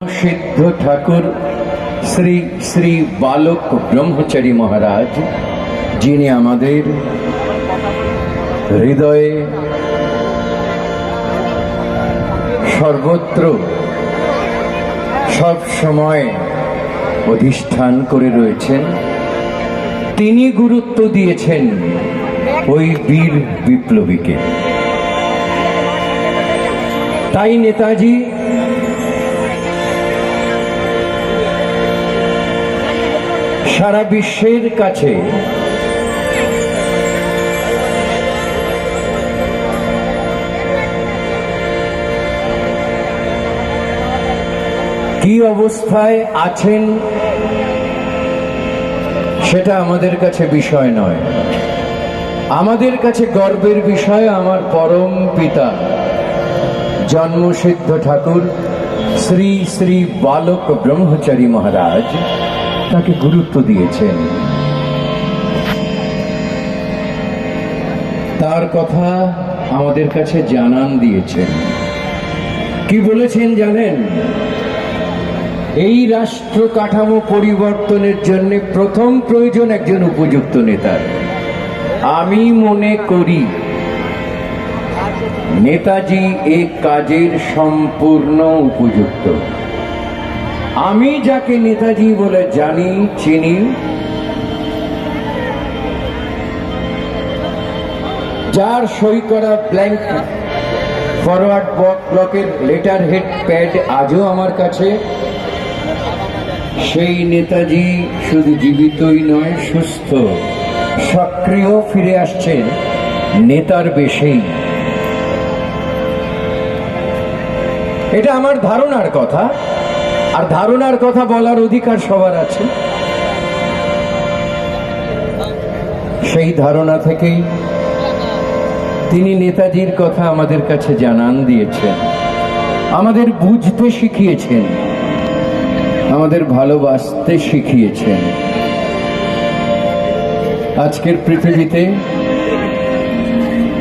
সিদ্ধ ঠাকুর শ্রী শ্রী বালক ব্রহ্মচারী মহারাজ যিনি আমাদের হৃদয়ে সর্বত্র সব সময় অধিষ্ঠান করে রয়েছেন তিনি গুরুত্ব দিয়েছেন ওই বীর বিপ্লবীকে তাই নেতাজি সারা বিশ্বের কাছে। কি অবস্থায় আছেন, সেটা আমাদের কাছে বিষয় নয়। আমাদের কাছে গর্বের বিষয় আমার পরম পিতা, জন্মসিদ্ধ ঠাকুর, শ্রী শ্রী বালক ব্রহ্মচারী মহারাজ। তাকে গুরুত্ব দিয়েছেন তার কথা আমাদের কাছে জানান দিয়েছেন কি বলেছেন জানেন? এই রাষ্ট্র কাঠামো পরিবর্তনের জন্য প্রথম প্রয়োজন একজন উপযুক্ত নেতার আমি মনে করি, নেতাজি এ কাজের সম্পূর্ণ উপযুক্ত। আমি যাকে নেতাজি বলে জানি, চিনি। যার সই করা ব্ল্যাঙ্ক ফরওয়ার্ড ব্লকের লেটার হেড প্যাড আজও আমার কাছে। সেই নেতাজি শুধু জীবিতই নয়, সুস্থ, সক্রিয় ফিরে আসছেন নেতার বেশেই। এটা আমার ধারণার কথা। আর ধারণার কথা বলার অধিকার সবার আছে। সেই ধারণা থেকেই তিনি নেতাজির কথা আমাদের কাছে জানান দিয়েছেন। আমাদের বুঝতে শিখিয়েছেন। আমাদের ভালোবাসতে শিখিয়েছেন। আজকের পৃথিবীতে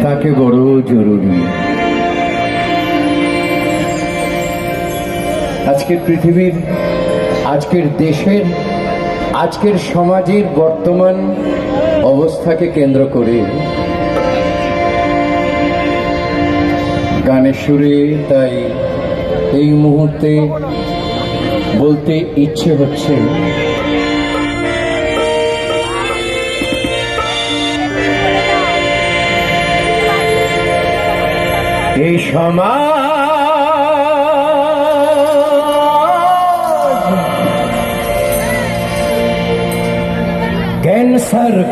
তাকে বড় জরুরি। আজকের পৃথিবীর, আজকের দেশের, আজকের সমাজের বর্তমান অবস্থাকে কেন্দ্র করে গানের সুরে তাই এই মুহূর্তে বলতে ইচ্ছে হচ্ছে এই সমাজ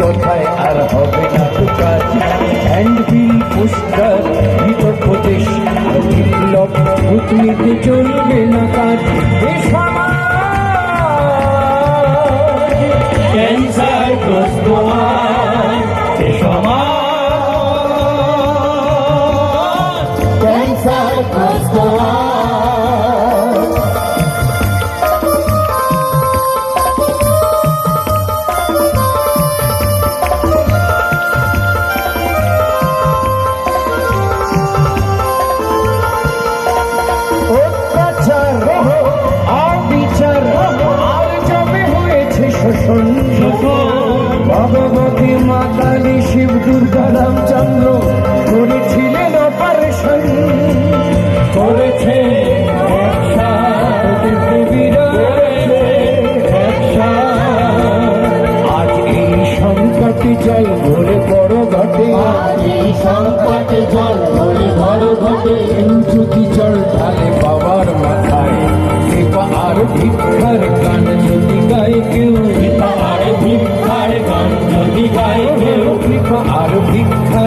কথায় আর হবে না তো কাজ হ্যান্ডবিল পোস্টার হিতোপদেশ। বিপ্লব ভূতনিতে চলবে না কাজ। কালী শিব দুর্গা রামচন্দ্র করেছিলেন অপারেশন করেছে। আজ এই সংকটে জল ভরে বড় ঘটে। এই সংকটে জল ভরে বড় ঘটে। যদি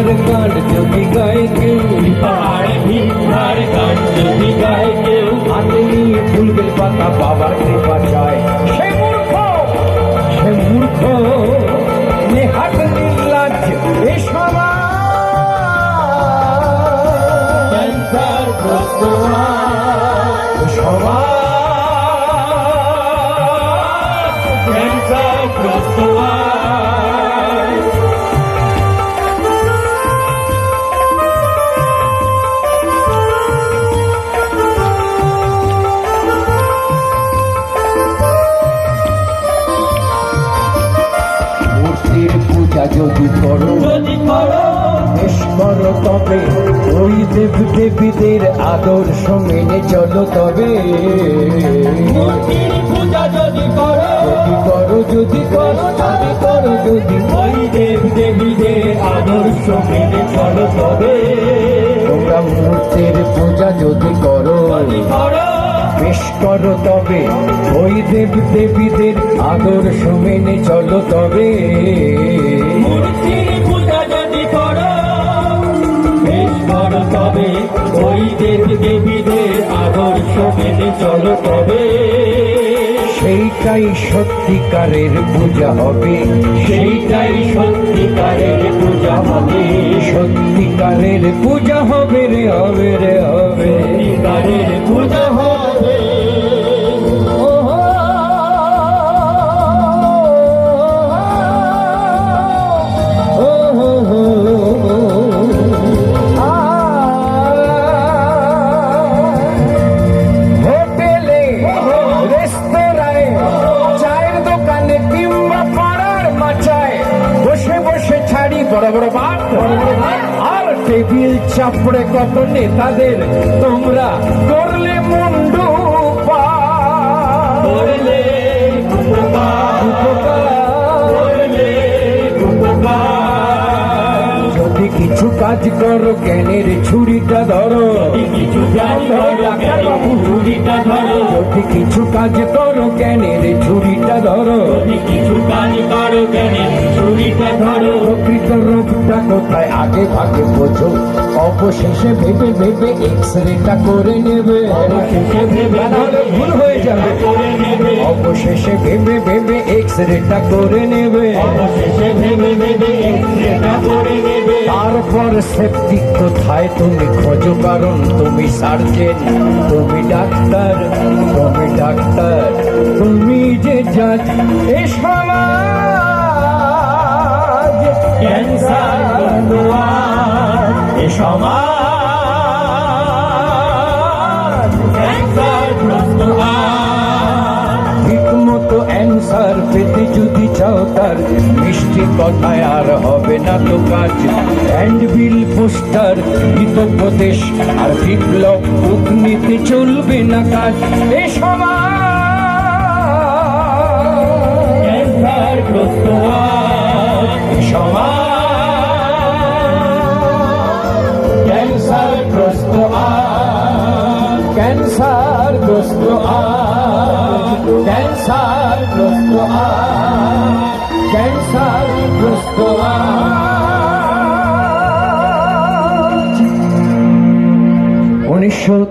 ভিক্ষার গান যদি গায় কেউ আর ভিক্ষার গান যদি গায় কেউ। হাতে নিয়ে ফুলবে পাতা বাবার কৃপা চায়। সে মূর্খ সে মূর্খ, নেহাত নির্লাজ এ সমাজ। ক্যান্সারগ্রস্ত সমাজ আদর্শ মেনে চলো তবে। পূজা যদি করো যদি করো যদি করো যদি করো যদি ওই দেব দেবীদের আদর্শ মেনে চলো তবে। তোমরা মূর্তির পূজা যদি করো যদি করো বেশ করো তবে। ওই দেব দেবীদের আদর্শ মেনে চলো তবে। তবে ওই দেব দেবীদের আদর্শ মেনে চলো তবে। সেইটাই সত্যিকারের পূজা হবে। সেইটাই সত্যিকারের পূজা হবে। সত্যিকারের পূজা হবে রে হবে রে হবে। সত্যিকারের পূজা হবে। বড় বড় আর টেবিল চাপড়ে কত নেতাদের তোমরা করলে মুন্ডু করলে যদি কিছু কাজ করো জ্ঞানের ছুরিটা ধরো। ছুরিটা ধরো। যদি কিছু কাজ করো জ্ঞানের ছুরিটা ধরো। কিছু কাজ করো জ্ঞানী ছুরিটা ধরো। কোথায় আগে ভাগে বোঝো। অবশেষে ভেবে ভেবে এক্স রেটা করে নেবে। ভুল হয়ে যাবে। অবশেষে ভেবে ভেবে এক্স রেটা করে নেবে। তারপর সেপ্টিক কোথায় তুমি খোঁজো কারণ তুমি সার্জেন তুমি ডাক্তার তুমি ডাক্তার তুমি যে জাজ এ সমাজ ক্যান্সার ঠিক মতো অ্যান্সার পেতে যদি চাও তার মিষ্টি কথায় আর হবে না তো কাজ। হ্যান্ড বিল পোস্টার হিতোপদেশ আর বিপ্লব বুক নিতে চলবে না কাজ। এ সমাজ ক্যান্সার ক্যান্সার গ্রস্ত ক্যান্সার গ্রস্ত ক্যান্সার গ্রস্ত উনিশশো